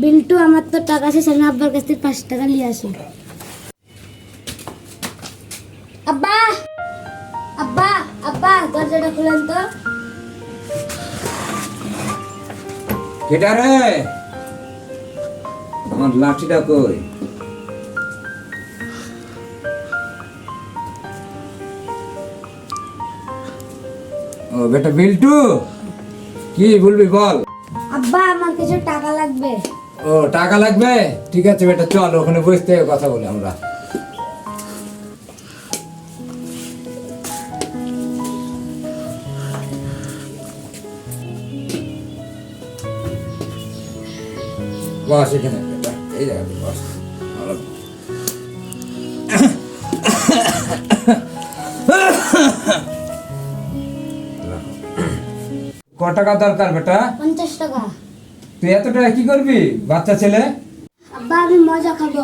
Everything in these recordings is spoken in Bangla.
বিল্টু আমার তো টাকা শেষ আমি আব্বার কাছ থেকে পাঁচ টাকা নিয়ে আসি। আব্বা! আব্বা! আব্বা দরজাটা খুলেন তো। কেটা রে? আমার লাঠিটা কই? ও বেটা বিল্টু কি বলবি বল? আব্বা আমার কিছু টাকা লাগবে। ও, টাকা লাগবে? ঠিক আছে বেটা, চল, ওখানে বসতে কথা বলি আমরা। বস এখানে এই জায়গাতে। ক টাকা দরকার বেটা? পঞ্চাশ টাকা। তুই এত টাকা কি করবি বাচ্চা ছেলে? আব্বা আমি মজা খাব।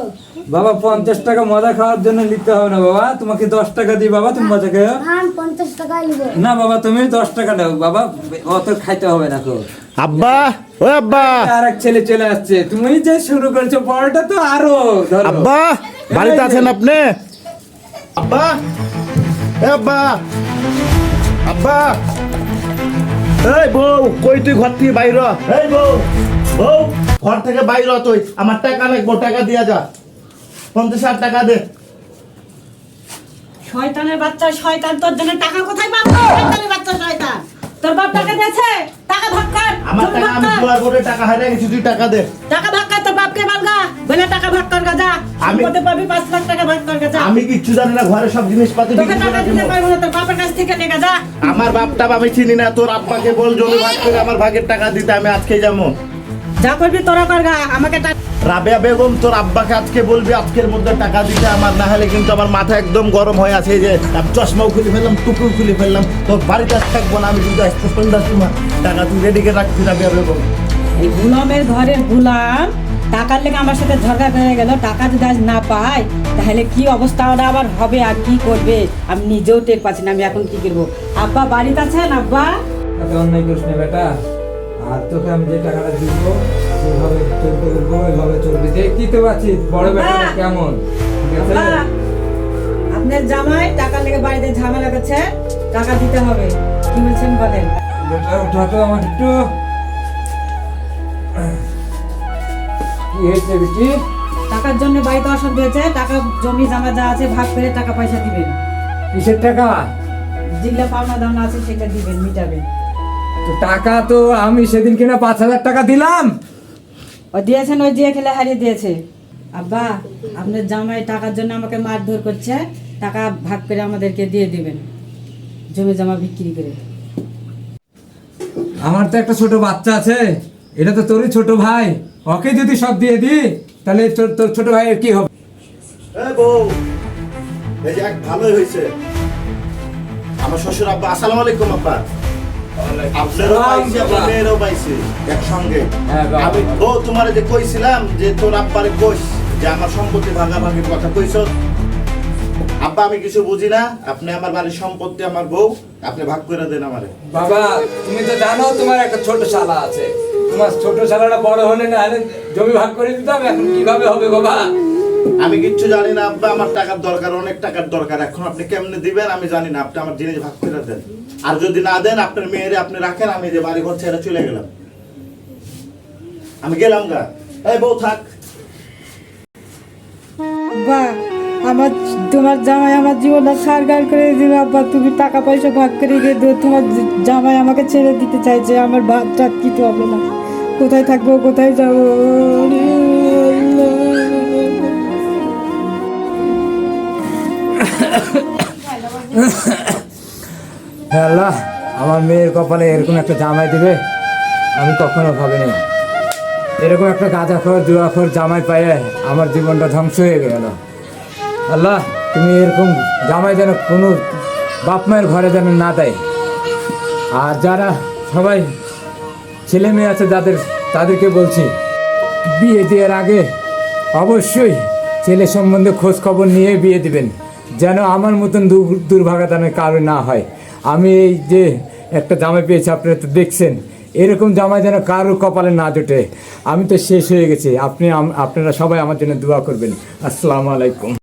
বাবা পঞ্চাশ টাকা মজা খাওয়ার জন্য নিতে হবে না বাবা। তোমাকে দশ টাকা দিই বাবা তুমি মজা খেয়ে পঞ্চাশ টাকা না বাবা তুমি দশ টাকা নাও। বাবা অত খাইতে হবে না তো। আব্বা ও আব্বা। আর এক ছেলে চলে আসছে। তুমি যে শুরু করেছ পড়াটা তো আরও আব্বা বাড়িতে আছেন আপনি? আব্বা এ আব্বা। আব্বা এই বউ কই তুই ঘর থেকে বাইর এই বউ বউ ঘর থেকে বাইর তুই। আমার টাকা লাগবো টাকা দিয়া যা। পঞ্চাশ হাজার টাকা দে। শয়তানের বাচ্চা শয়তান তোর জন্য টাকা কোথায় পাবো? শয়তানের বাচ্চা শয়তান। তোর বাপ টাকা দিয়েছে? টাকা ভাগ কর আমার টাকা আমি করে টাকা হারিয়ে গেছি তুই টাকা দে। টাকা বলে টাকা ভাগ কর যা আমি- সম্পদে পাবি পাঁচ লাখ টাকা ভাগ কর যা আমি কিচ্ছু জানি না ঘরে সব জিনিসপাতি তোকে টাকা দিতে পারব না তোর বাপের কাছ থেকে নে যা আমার বাপটা আমি চিনি না তোর আব্বাকে বল জমি ভাগ করে আমার ভাগের টাকা দিতে আমি আজকে যাব। যা করবি তোরা কর গা আমাকে রাবেয়া বেগম তোর আব্বাকে আজকে বলবি আজকের মধ্যে টাকা দিতে আমার না হলে কিন্তু আমার মাথা একদম গরম হয়ে আছে যে চশমাও খুলে ফেললাম টুকুও খুলে ফেললাম তোর বাড়িতে আর থাকব না আমি কিন্তু আসতে সন্ধ্যার সময়। টাকা তুই রেডিকে রাখছি রাবেয়া বেগম। এই গুলামের ঘরের গুলাম টাকার লেগে আমার সাথে ঝগড়া হয়ে গেল টাকা যদি আজ না পাই তাহলে কি অবস্থা ওরা আবার হবে আর কি করবে? আমি নিজেও টের পাচ্ছি না আমি এখন কি করব? আব্বা বাড়িতে আছেন আব্বা? অন্যায় করিস না বেটা। আর তোকে আমি যে টাকাটা দিব চলতে বলব ওইভাবে চলবি। দেখতেই তো পাচ্ছিস বড় বাবা! কেমন আপনার জামাই টাকা লেগে বাড়িতে ঝামেলা করছে টাকা দিতে হবে। কি বলছেন বলেন? বেটা ওঠা তো আমার একটু। কি হয়েছে বেটি? টাকার জন্য বাড়িতে অশান্তি হয়েছে টাকা জমি জামা যা আছে ভাগ করে টাকা পয়সা দিবেন। কিসের টাকা? যেগুলো পাওনা দাওনা আছে সেটা দিবেন মিটাবেন। তো টাকা তো আমি সেদিন কিনা পাঁচ হাজার টাকা দিলাম। ও দিয়েছেন ওই দিয়ে খেলে হারিয়ে দিয়েছে। আব্বা আপনার জামাই টাকার জন্য আমাকে মারধর করছে টাকা ভাগ করে আমাদেরকে দিয়ে দিবেন জমি জমা বিক্রি করে। আমার তো একটা ছোট বাচ্চা আছে এটা তো তোরই ছোট ভাই। ওকে যদি সব দিয়ে দি তাহলে তোর ছোট ভাইয়ের কি হবে? এই বউ যে ভালোই হয়েছে। আমার শ্বশুর আব্বা আসসালামু আলাইকুম আব্বা। আপনারও পাইছি আপনার মেয়েরও পাইছি একসঙ্গে। হ্যাঁ, আমি ও তোমার যে কইছিলাম যে তোর আব্বারে কইস যে আমার সম্পত্তি ভাগাভাগির কথা কইছ। আব্বা আমি কিছু বুঝি না। আপনি আমার বাড়ির সম্পত্তি আমার বউ আপনি ভাগ করে দেন আমারে। বাবা তুমি তো জানো তোমার একটা ছোট শালা আছে। তোমার ছোট শালাটা বড় হলে না জমি ভাগ করে দিতাম এখন কীভাবে হবে বাবা আমি কিচ্ছু জানি না আব্বা আমার টাকার দরকার অনেক টাকার দরকার। এখন আপনি কেমনে দিবেন? আমি জানি না আপনি আমার জিনিস ভাগ করে দেন। আর যদি না দেন আপনার মেয়েরে আপনি রাখেন আমি যে বাড়ি ঘর ছেড়ে চলে গেলাম। আমি গেলাম গা। এই বউ থাক। আব্বা আমার তোমার জামাই আমার জীবনটা সারগার করে দিল আব্বা, তুমি টাকা পয়সা ভাগ করে দিয়ে তোমার জামাই আমাকে ছেড়ে দিতে চাইছে, আমার ভাতটা কিতে হবে না? কোথায় থাকব, কোথায় যাব? আল্লাহ, আমার মেয়ের কপালে এরকম একটা জামাই দিবে, আমি কখনো ভাবিনি। এরকম একটা গাঁজাখর, জুয়াখর জামাই পাইয়ে আমার জীবনটা ধ্বংস হয়ে গেল। আল্লাহ, তুমি এরকম জামাই যেন কোনো বাপ মায়ের ঘরে যেন না দেয়। আর যারা সবাই ছেলে মেয়ে আছে যাদের, তাদেরকে বলছি, বিয়ে দেওয়ার আগে অবশ্যই ছেলে সম্বন্ধে খোঁজ খবর নিয়ে বিয়ে দিবেন, যেন আমার মতন দুর্ভাগা দানের কারণ না হয়। আমি এই যে একটা জামাই পেয়েছি, আপনারা তো দেখছেন, এরকম জামাই যেন কারোর কপালে না জোটে। আমি তো শেষ হয়ে গেছি, আপনি আপনারা সবাই আমার জন্য দোয়া করবেন। আসসালামু আলাইকুম।